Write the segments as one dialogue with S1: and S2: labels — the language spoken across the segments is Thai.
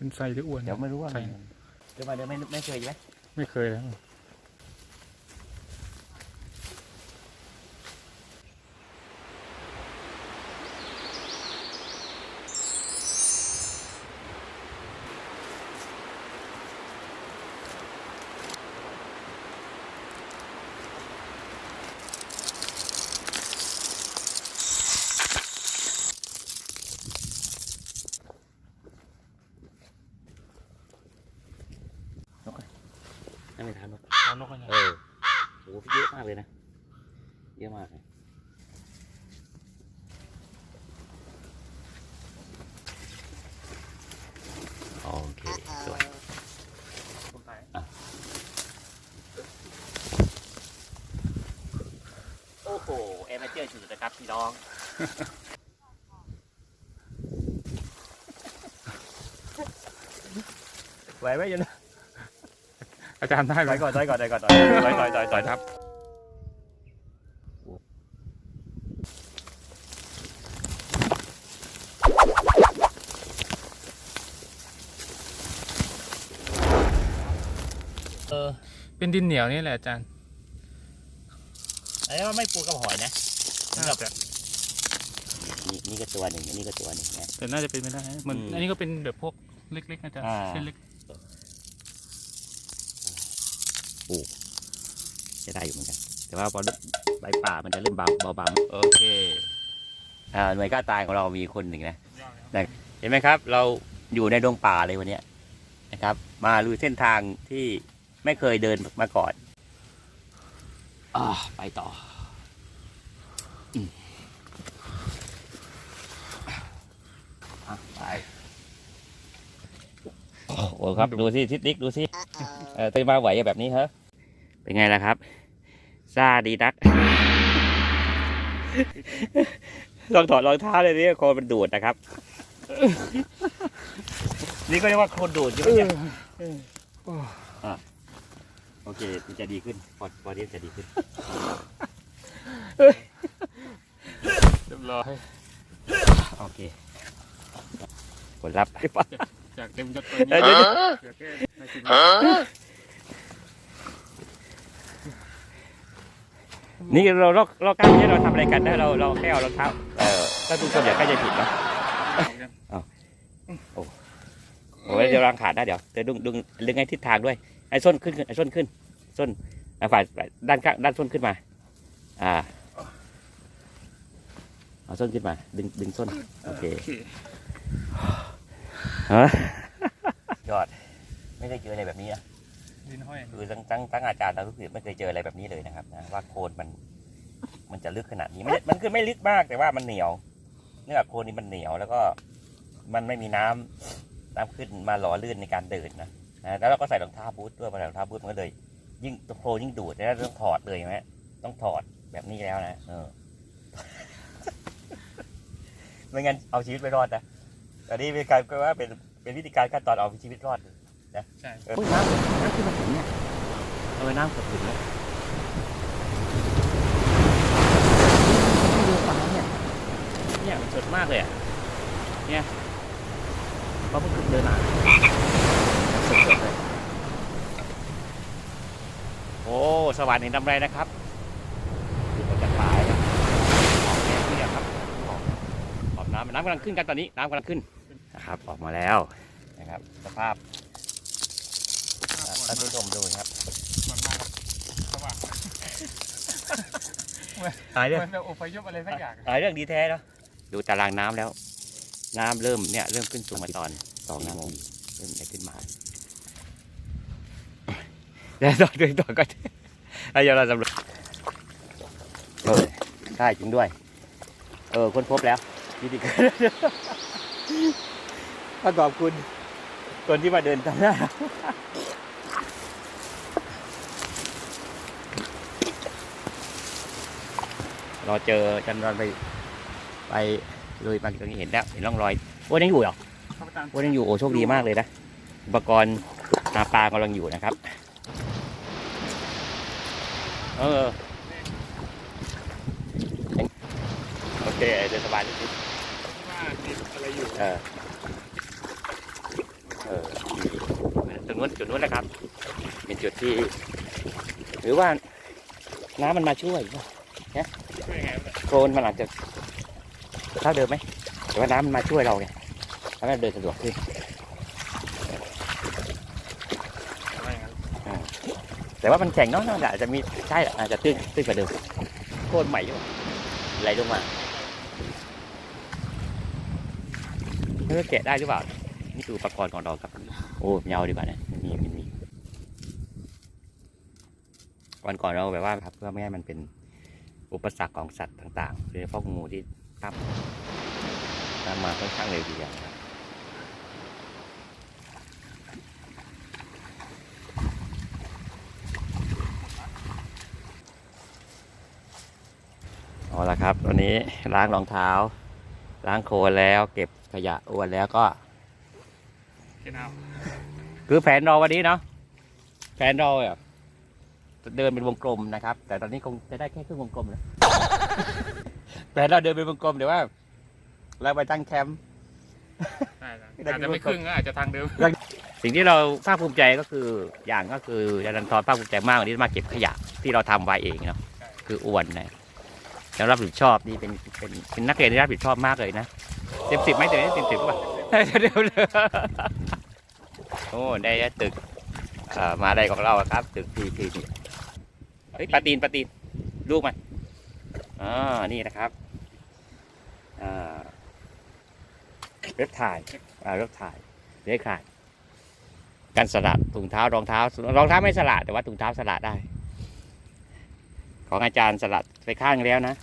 S1: เป็นไซหรืออ้วน
S2: เดี๋ยวไม่รู้ว่า
S1: ใช่
S2: เดี๋ยวมาเดี๋ยวไม่ไม่เคยใช่ไหม
S1: ไม่เคยแล้ว
S2: นั่นเป็นทางนก
S1: เอานกกัน
S2: เออโอ้โหเยอะมากเลยนะ เยอะมากเลยโอเคสวยโอ้โหเอเมเจอร์สุดๆนะครับพี่น้อง ไหวไหมยัน
S1: อาจารย์ได้ไหม
S2: ต่อยก่อนต่อยก่อนต่อยก่อนต่อยต่อยต่อยต่อยครับเออ
S1: เป็นดินเหนียวนี่แหละอาจารย์
S2: อันนี้ว่าไม่ปูกับหอยนะ
S1: น่าจะ
S2: นี่นี่ก็ตัวหนึ่งอันนี้ก็ตัวหนึ่งนะ
S1: แต่น่าจะเป็นไม่ได้เหมือน
S2: อืม
S1: อันนี้ก็เป็นแบบพวกเล็กๆอาจารย์
S2: อ่า
S1: เส้นเล็ก
S2: จะได้อยู่เหมือนกัน แต่ว่าพอใบป่ามันจะเริ่มเบาเบาบางโอเคอ่าหน่วยกล้าตายของเรามีคนหนึ่งนะเห็นไหมครับ เราอยู่ในดงป่าเลยวันเนี้ยนะครับ มาลุยเส้นทางที่ไม่เคยเดินมาก่อนอ่าไปต่ออืมอะไปโอ้โหครับ ดูสิทิศนิกดูสิเออเตยมาไหวแบบนี้เหรอ เป็นไงล่ะครับซาดีนัก ลองถอดรองเท้าเลยนี่โคลนมันดูดนะครับ นี่ก็เรียกว่าโคลนดูดใช่ไหมเนี่ยอะโอเคมันจะดีขึ้นพอพอเดียวจะดีขึ้น
S1: เรียบร้อย
S2: โอเคผลลัพธ์
S1: จากเต็มยศตัว
S2: เอ้
S1: นี้
S2: ยเดี๋ยว
S1: เหลือแค่ในสิ่ง
S2: นี่เราเราเรากล้าที่เราทำอะไรกันนะเราเราแค่เอารองเท้าเออถ้าทุกคนอยากก็จะผิดเนาะโอ้ยเดี๋ยวรังขาดได้เดี๋ยวเดี๋ยวดึงดึงดึงให้ทิศทางด้วยไอ้ส้นขึ้นไอ้ส้นขึ้นส้นอะฝ่ายฝ่ายด้านข้างด้านส้นขึ้นมา อ่าเอาส้นขึ้นมา ดึงดึงส้นโอเค
S1: โอเค
S2: ฮะยอด ไม่ได้เจออะไรแบบนี้นะ
S1: ดินห้อย
S2: คือทั้งทั้งทั้งอาจารย์ทั้งลูกศิษย์ไม่เคยเจออะไรแบบนี้เลยนะครับนะว่าโคนมัน มันจะลึกขนาดนี้ไม่มันคือไม่ลึกมากแต่ว่ามันเหนียว เนื่องจากโคนนี่มันเหนียวแล้วก็ มันไม่มีน้ำน้ำขึ้นมาหล่อลื่นในการเดินนะนะแล้วเราก็ใส่รองเท้าบูทด้วยพอใส่รองเท้าบูทมันก็เลย ยิ่งโคลนยิ่งดูดแล้วต้องถอดเลยใช่ไหมต้องถอดแบบนี้แล้วนะเออไม่งั้นเอาชีวิตไม่รอดนะแต่นี่เป็นการก็ว่าเป็นเป็นวิธีการขั้นตอนเอาชีวิตรอด
S1: ใช่
S2: เออน้ำน้ำขึ้นมาถึงเนี่ยเออน้ำเกือบถึงแล้วไม่ดูฟังเนี่ยเนี่ยมันสดมากเลยอะเนี่ยเพราะเพิ่งเดินมาสดๆเลยโอ้สวรรค์เห็นทำไรนะครับดูมันจะตายนะออกแค่นี้ครับออกออกน้ำน้ำกำลังขึ้นกันตอนนี้น้ำกำลังขึ้นนะครับออกมาแล้วนะครับสภาพ ท่านผู้ชมดูครับ
S1: มันมากสว่าง
S2: หายเรื่อง
S1: มันแบบอพยพอะไรสักอย่าง
S2: หายเรื่องดีแท้เนาะดูตารางน้ำแล้ว น้ำเริ่มเนี่ยเริ่มขึ้นสูงมาตอนสองนาทีเริ่มจะขึ้นมา แล้วต่อด้วยต่อก็ไอ้ยาเราสำรวจเออได้จริงด้วย เออค้นพบแล้ววิธีการประกอบคุณคนที่มาเดินตามหน้า เราเจอจันรอนไปไปเลยมาตรงนี้เห็นแล้วเห็นร่องรอยโอ้ยยังอยู่เหรอ
S1: ครับอาจารย์
S2: โอ้ยยังอยู่โอ้โชคดีมากเลยนะอุปกรณ์หาปลากำลังอยู่นะครับ เออโอเคเดินสบายนิดนึง
S1: ว่าดินอะไรอยู่
S2: เออเออนู้นจุดนู้นแหละครับ เป็นจุดที่ หรือว่าน้ำมันมาช่วย
S1: ช่วยยังไงวะ
S2: โคลนมันอาจจะเท่าเดิมไหมแต่ว่าน้ำมันมาช่วยเราไงทำให้เราเดินสะดวกขึ้น
S1: อะไรอย่างนั้น
S2: แต่ว่ามันแข็งเนาะน่าจะมีใช่แหละอาจจะตื้นตื้นกว่าเดิมโคลนใหม่ด้วยไหลลงมาไม่รู้แกะได้หรือเปล่า นี่คืออุปกรณ์ของเราครับโอ้ยาวดีกว่านะมันมีมันมีวันก่อนเราแบบว่าครับเพื่อไม่ให้มันเป็น อุปสรรคของสัตว์ต่างๆโดยเฉพาะงูที่ตามตามมาค่อนข้างเร็วทีเดียวนะครับเอาละครับวันนี้ล้างรองเท้า ล้างโคลนแล้วเก็บขยะอ้วนแล้วก็
S1: เห็นเอา
S2: คือแผนเราวันนี้เนาะแผนเราแบบ เดินเป็นวงกลมนะครับ แต่ตอนนี้คงจะได้แค่ครึ่งวงกลมนะแผนเราเดินเป็นวงกลมเดี๋ยวว่า เราไปตั้งแคมป์
S1: ใช่ครับอาจจะไม่ครึ่งก็อาจจะทางเดิม
S2: สิ่งที่เราภาคภูมิใจก็คืออย่างก็คืออาจารย์ทรภาคภูมิใจมากวันนี้มาเก็บขยะที่เราทำไว้เองเนาะ
S1: ใช่
S2: คืออ้วนนะแล้วรับผิดชอบนี่เป็นเป็นเป็นนักเรียนที่รับผิดชอบมากเลยนะเต็มสิบไหมเต็มสิบสิบป่ะเดี๋ยวเดี๋ยวโอ้ได้ตึกเอ่อมาได้ของเราอะครับ ตึกพีพีนี่เฮ้ยปลาตีนปลาตีนลูกมันอ่านี่นะครับอ่าเว็บถ่ายอ่าเว็บถ่ายเลื้อยคลานกันสลัดถุงเท้ารองเท้ารองเท้าไม่สลัดแต่ว่าถุงเท้าสลัดได้ ของอาจารย์สลัดไปข้างแล้วนะ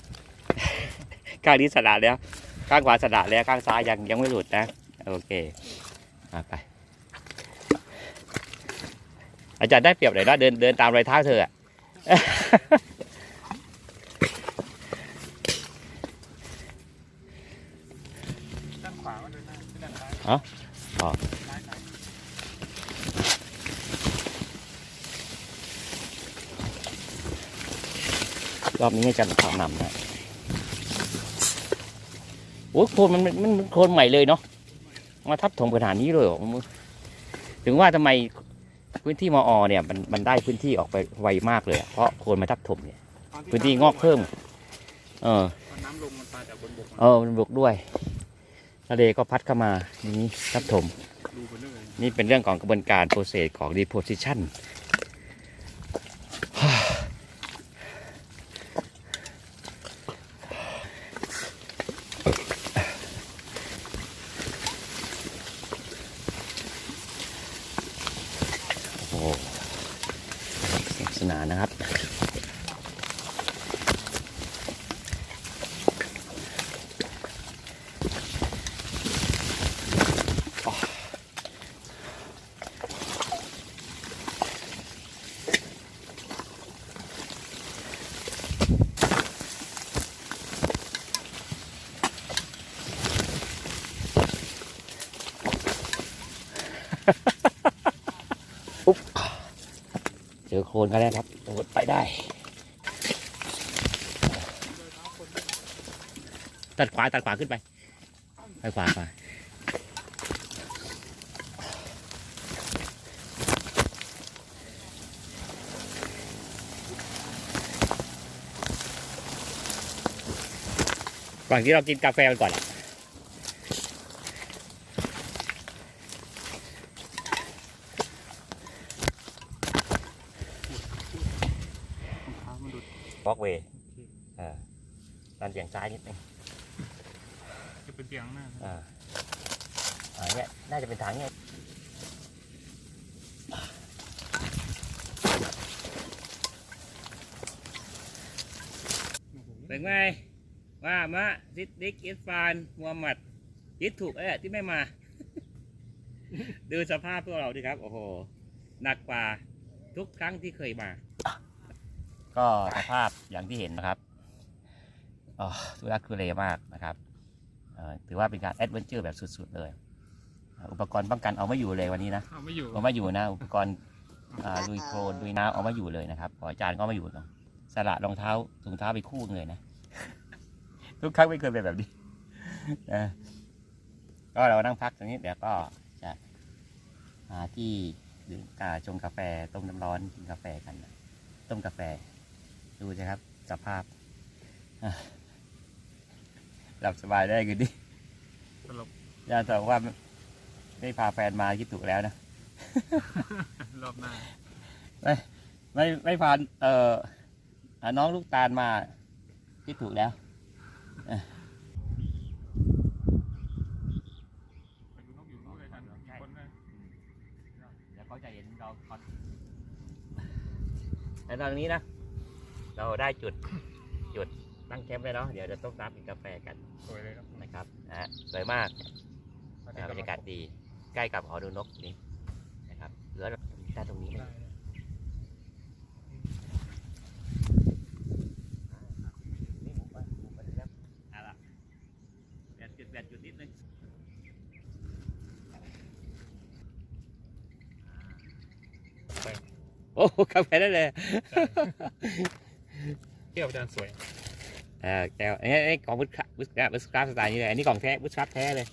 S2: ข้างนี้สลัดแล้ว ข้างขวาสลัดแล้วข้างซ้ายยังยังไม่หลุดนะโอเคมาไปอาจารย์ได้เปรียบหน่อยนะเดินเดินตามรอยเท้าเธออะ
S1: ด้านขวาก็เดินหน้าด้านซ้าย
S2: อ๋ออ๋อ
S1: ซ้ายซ้าย
S2: รอบนี้อาจารย์ขานำนะโอ้ยโคนมันมันมันโคนใหม่เลยเนาะมาทับถมขนาดนี้เลยเหรอถึงว่าทำไม พื้นที่มอเนี่ยมันมันได้พื้นที่ออกไปไวมากเลยอะเพราะโคลนมาทับถมเนี่ย
S1: ตอ
S2: พื้นที่งอกเพิ่ม เออ
S1: ตอนน้ำลงมันมาจากบนบก
S2: เออมันบวกด้วยทะเลก็พัดเข้ามาอย่างนี้ทับถม
S1: ดูไปเรื่อย
S2: นี่เป็นเรื่องของกระบวนการโปรเซสของ deposition โสนุกสนานนะครับ คนกันแล้วครับโอ้โหไปได้ ตัดขวาตัดขวาขึ้นไป ไปขวาไปก่อนที่เรากินกาแฟกันก่อน
S1: องเท้ามันดูด
S2: วอล์กเวย์อ่าดันเสียงซ้ายนิดนึง
S1: จะเป็นเตียงหน้า
S2: อ่าอ่าเนี่ยน่า จะเป็นทางเนี่ยเป็นไงว่ามะซิดดิกอิสฟานมูฮัมหมัดยิดถูกเอ้ที่ไม่มา ดูสภาพพวกเราดิครับ โอ้โห หนักกว่าทุกครั้งที่เคยมา ก็สภาพอย่างที่เห็นนะครับอ๋อทุรักทุเลมากนะครับเอ่อถือว่าเป็นการแอดเวนเจอร์แบบสุด ๆ เลย อ่าอุปกรณ์ป้องกันเอาไม่อยู่เลยวันนี้นะ
S1: เอาไม่อยู่
S2: เอาไม่อยู่นะ อุปกรณ์อ่าลุยโคลนลุยน้ำเอาไม่อยู่เลยนะครับขออาจารย์ก็ไม่อยู่เนาะสละรองเท้าถุงเท้าไปคู่เลยนะ ทุกครั้งไม่เคยเป็นแบบนี้นะก็เรานั่งพักตรงนี้เดี๋ยวก็จะหาที่ดื่มกาชงกาแฟต้มน้ำร้อนกินกาแฟกันนะต้มกาแฟ ดูสิครับสภาพอะหลับสบายได้กันดิ
S1: ตลบ
S2: ยาบอกว่า ไม่พาแฟนมาคิดถูกแล้วนะ
S1: รอบหน้า
S2: ไม่ไม่พาเอ่ออะน้องลูกตาลมาคิดถูกแล้ว
S1: ไปดูนกอยู่นู้นเลยกันคนนะ
S2: เดี๋ยวเขาจะเห็นเราคอนแต่ตอนนี้นะ เราได้จุดจุดตั้งแคมป์เลยเนาะเดี๋ยวจะต้มน้ำกินกาแฟกัน
S1: สวยเลยครับ
S2: นะครับนะฮะสวยมากนะบรรยากาศดี ใกล้กับหอดูนกนี่นะครับเหลือด้านตรงนี้เลย
S1: ได้เลย
S2: นี่หมูป่ะหมูป่ะครับเอาล่ะแปดจุดแปดจุดนิดนึง
S1: ไป
S2: โอ้กาแฟได้เลย
S1: เที่ยวจานสวย
S2: เออแก้วอันนี้อันนี้ของบุชบุชบุชคราฟสไตล์นี้เลย อันนี้ของแท้บุชคราฟแท้เลย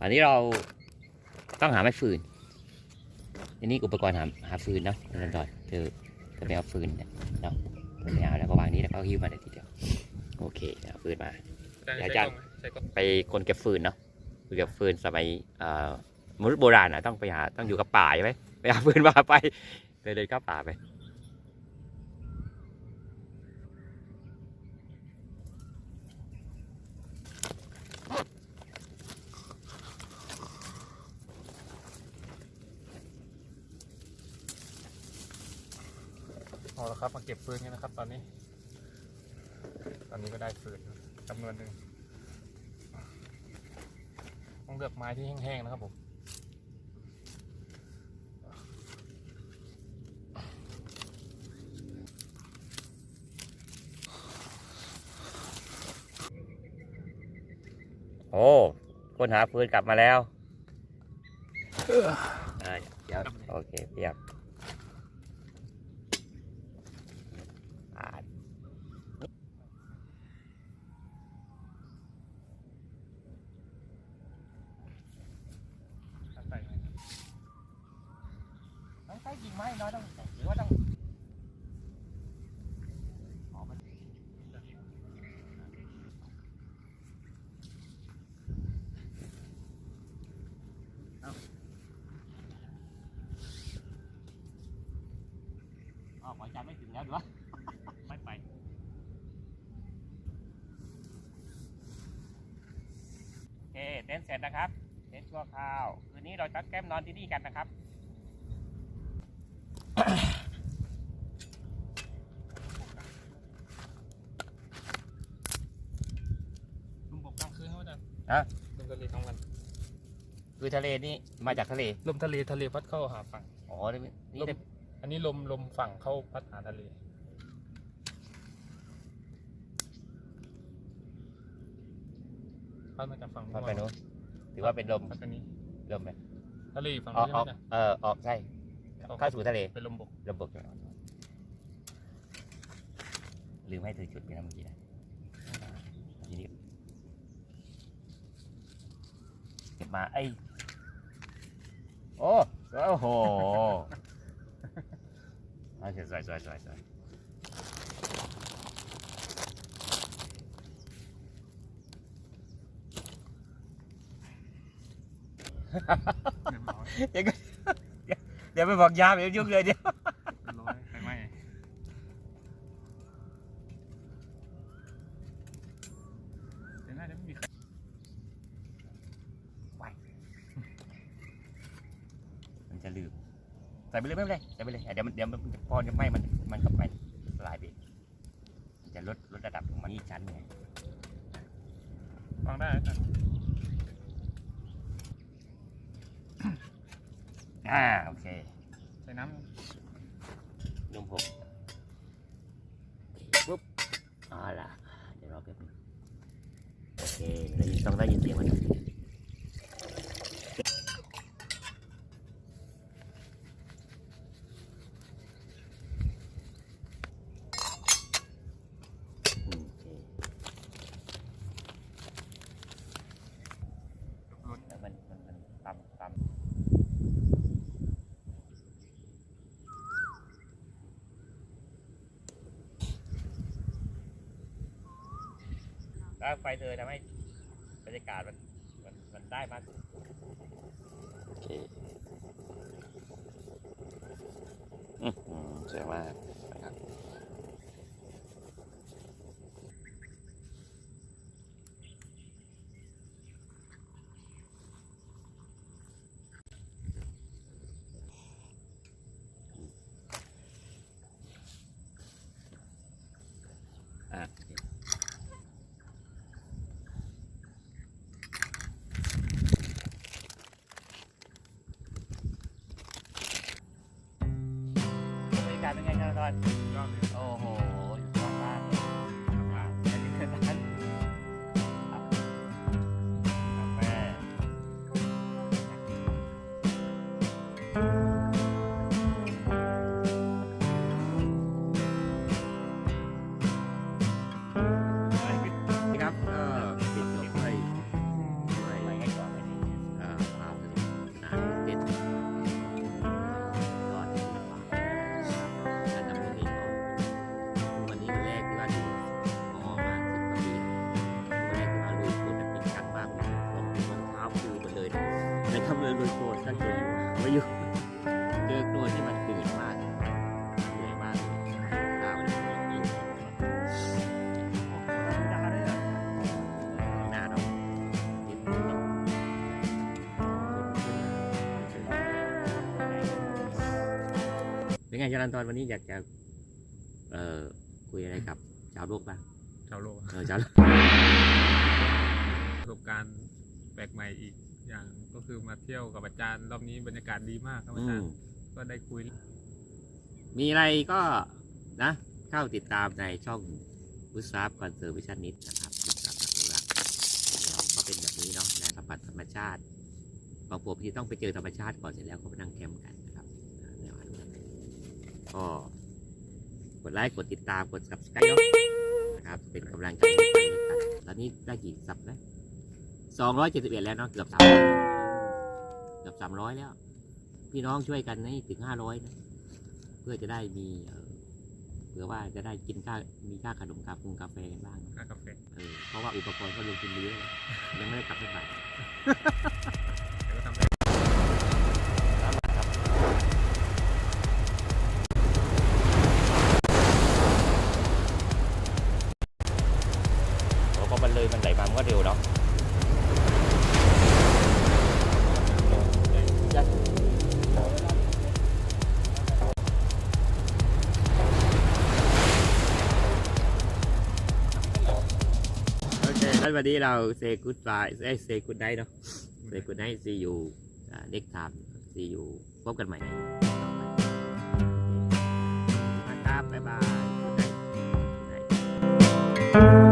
S2: อันนี้เราต้องหาไม้ฟืนอันนี้อุปกรณ์หาหาฟืนเนาะคุณดอยเธอเธอไปเอาฟืนเนี่ยเนาะเธอไปเอาแล้วก็วางนี้แล้วก็หิ้วมาเลยทีเดียวโอเคเอาฟืนมา
S1: ใช้
S2: เดี๋ยว
S1: ก
S2: จะ
S1: ล้องไหมใช้กล้อง
S2: ไปคนเก็บฟืนเนาะไปเก็บฟืนสมัยเอ่อมนุษย์โบราณอะต้องไปหาต้องอยู่กับป่าใช่ไหมไปหาฟืนมาไปเลยเดินเข้าป่าไป
S1: เอาละ ครับมาเก็บฟืนกันนะครับ ตอนนี้ ตอนนี้ก็ได้ฟืนจำนวนหนึ่งต้องเลือกไม้ที่แห้งๆนะครับผม
S2: โอ้คนหาฟืนกลับมาแล้วอ่าเดี๋ยวโอเคเพียบอ่า
S1: ใส่ไง
S2: ต้องใช้กิ่งไม้น้อยต้องหรือว่าต้องอ๋อมันอ๋อ หมอจันไม่ถึงแล้วดูวะไม่ไปโอเคเต้นท์เสร็จนะครับเต้นท์ชั่วคราวคืนนี้เราจะแก้มนอนที่นี่กันนะครับ
S1: ลมบกกลางคืนเขาจะ
S2: ฮะ
S1: ลมทะเลกลางวัน
S2: คือทะเลนี่มาจากทะเล
S1: ลมทะเลทะเลพัดเข้าหาฝั่ง
S2: อ๋อนี่นี่
S1: ลม อันนี้ลมลมฝั่งเข้าพัดหาทะเล พัดมาจากฝั่ง
S2: พัดไปนู้นถือว่าเป็นลม
S1: พัดไปนี้
S2: ลมไหม
S1: ทะเลอยู่ฝั่ง
S2: ออก
S1: นี้
S2: ออก
S1: ใช่ไหม
S2: เออออกใช่
S1: เนี่ย
S2: เข้าสู่ทะเล
S1: เป็นลมบก
S2: ลมบกลืมให้เธอจุดไปนะเมื่อกี้นะทีนี้เก็บมาไอ้โอ้โอ้โห เอาสวยสวยสวยสวย
S1: เรียบร้อย
S2: เดี๋ยวก็เดี๋ยวไปบอกยามเดี๋ยวยุ่งเลยเดี๋ยว
S1: เรียบร้อยไฟไหม้เดี๋ยวน่าจะไม่มีใคร
S2: มันจะลืมใส่ไปเลยไม่เป็นไรใส่ไป เลยเดี๋ยวมันเดี๋ยวมันพอจะไหม้มันมันก็ไปสลายไปเองมันจะลดลดระดับลงมาอีกชั้นไง
S1: ฟังได้อาจารย์
S2: อ่าโอเค
S1: ใส่น้
S2: นุ่มผมปุ๊บเอาล่ะเดี๋ยวรอแป๊บนึงโอเคได้ยินต้องได้ยินเสียงมันอืมโอเคำ
S1: รถ
S2: แล้วมันมันมันตามตาม
S3: ถ้าไฟเธอทำให้บรรยากาศมันมันมันได้มากขึ้น
S2: โอเคอื้อหือสวยมากนะครับ อะ
S3: บรรยากาศเป็นไงครับตอน
S1: ยอ ดเลย
S3: โอ้โห ไม่
S2: อยู่ เจอโคลนที่มันตื่นมากเหนื่อยมากเลยเท้าเนี่ยยิ่ง
S3: ดาวด้วยนะ
S2: หน้าเรานิดนึงเป็นไงจรันตอนวันนี้อยากจะเอ่อคุยอะไรกับชาวโลกบ้าง
S1: ชาวโลก
S2: เออชาวโลก
S1: ประสบการณ์แปลกใหม่อีก อย่างก็คือมาเที่ยวกับอาจารย์รอบนี้บรรยากาศดีมากครับอา
S2: อื
S1: จามรย์ก็ได้คุย
S2: มีอะไรก็นะเข้าติดตามในช่องวุฒิทรัพย์คอนเซอร์วิชันนิดนะครับติดตามนักอนุรักษ์เราก็เป็นแบบนี้เนาะในสัมผัสธรรมชาติบางพวกที่ต้องไปเจอธรรมชาติก่อนเสร็จแล้วก็ไปนั่งแคมป์กันนะครับแนวอนุรักษ์ก็กดไลค์กดติดตามกด subscribe เนาะนะครับเป็นกำลังใจให้กันตอนนี้ได้กี่ซับแล้ว สองร้อยเจ็ดสิบเอ็ดแล้วเนาะเกือบสามร้อยเกือบสามร้อยแล้ว พี่น้องช่วยกันให้ถึงห้าร้อยนะเพื่อจะได้มีเอ่อเผื่อว่าจะได้กินค่ามีค่าขนมกาแฟกาแฟกันบ้าง
S1: ค่ากาแฟ
S2: เออเพราะว่าอุปกรณ์ก็ลงทุนเยอะแล้วยังไม่ได้กลับสักบาท
S1: วันนี้
S3: เราเซกูดไล่เซกูดไนเนาะ
S2: เซกูดไนซีอยู่เน็กไทม์ซีอยู่พบกันใหม่ในครับบ๊ายบาย Thank.